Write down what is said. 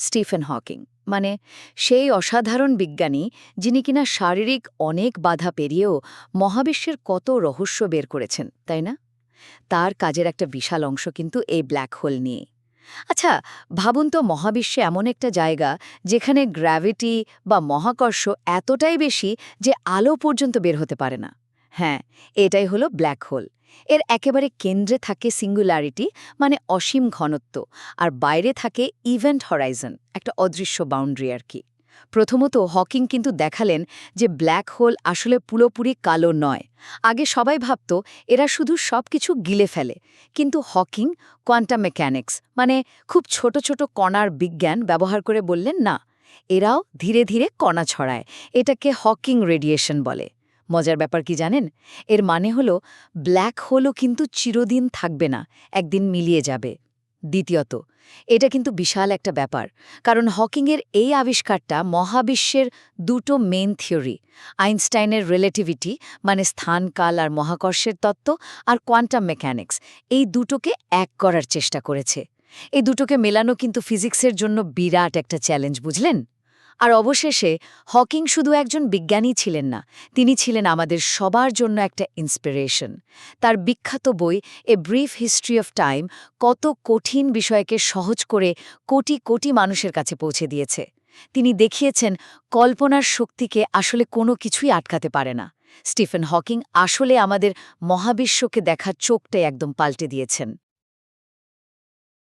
Stephen Hawking. মানে সেই অসাধারণ বিজ্ঞানী, যিনি কিনা শারীরিক অনেক বাধা পেরিয়েও মহাবিশ্বের কত রহস্য বের করেছেন, তাই না? তার কাজের একটা বিশাল অংশ কিন্তু এই ব্ল্যাক হোল নিয়ে আচ্ছা ভাবুন তো মহাবিশ্বে এমন একটা জায়গা যেখানে গ্র্যাভিটি বা মহাকর্ষ এতটাই বেশি যে আলো পর্যন্ত বের হতে পারে না। হ্যাঁ এটাই হলো ব্ল্যাক হোল এর একেবারে কেন্দ্রে থাকে সিঙ্গুলারিটি মানে অসীম ঘনত্ব, আর বাইরে থাকে ইভেন্ট হরাইজন একটা অদৃশ্য বাউন্ডারি আর কি। প্রথমত হকিং কিন্তু দেখালেন যে ব্ল্যাক হোল আসলে পুরোপুরি কালো নয়। আগে সবাই ভাবত এরা শুধু সব কিছু গিলে ফেলে, কিন্তু হকিং কোয়ান্টাম মেকানিক্স মানে খুব ছোট ছোট কণার বিজ্ঞান ব্যবহার করে বললেন, না, এরাও ধীরে ধীরে কণা ছড়ায়, এটাকে হকিং রেডিয়েশন বলে। মজার ব্যাপার কি জানেন? এর মানে হলো ব্ল্যাক হোলও কিন্তু চিরদিন থাকবে না, একদিন মিলিয়ে যাবে। দ্বিতীয়ত, এটা কিন্তু বিশাল একটা ব্যাপার, কারণ হকিংয়ের এই আবিষ্কারটা মহাবিশ্বের দুটো মেন থিওরি আইনস্টাইনের রিলেটিভিটি মানে স্থান, কাল আর মহাকর্ষের তত্ত্ব, আর কোয়ান্টাম মেকানিক্স এই দুটোকে এক করার চেষ্টা করেছে। এই দুটোকে মেলানো কিন্তু ফিজিক্সের জন্য বিরাট একটা চ্যালেঞ্জ বুঝলেন? আর অবশেষে হকিং শুধু একজন বিজ্ঞানী ছিলেন না, তিনি ছিলেন আমাদের সবার জন্য একটা ইন্সপিরেশন তার বিখ্যাত বই A brief history of time কত কঠিন বিষয়কে সহজ করে কোটি কোটি মানুষের কাছে পৌঁছে দিয়েছে। তিনি দেখিয়েছেন, কল্পনার শক্তিকে আসলে কোনো কিছুই আটকাতে পারে না। স্টিফেন হকিং আসলে আমাদের মহাবিশ্বকে দেখার চোখটাই একদম পাল্টে দিয়েছেন।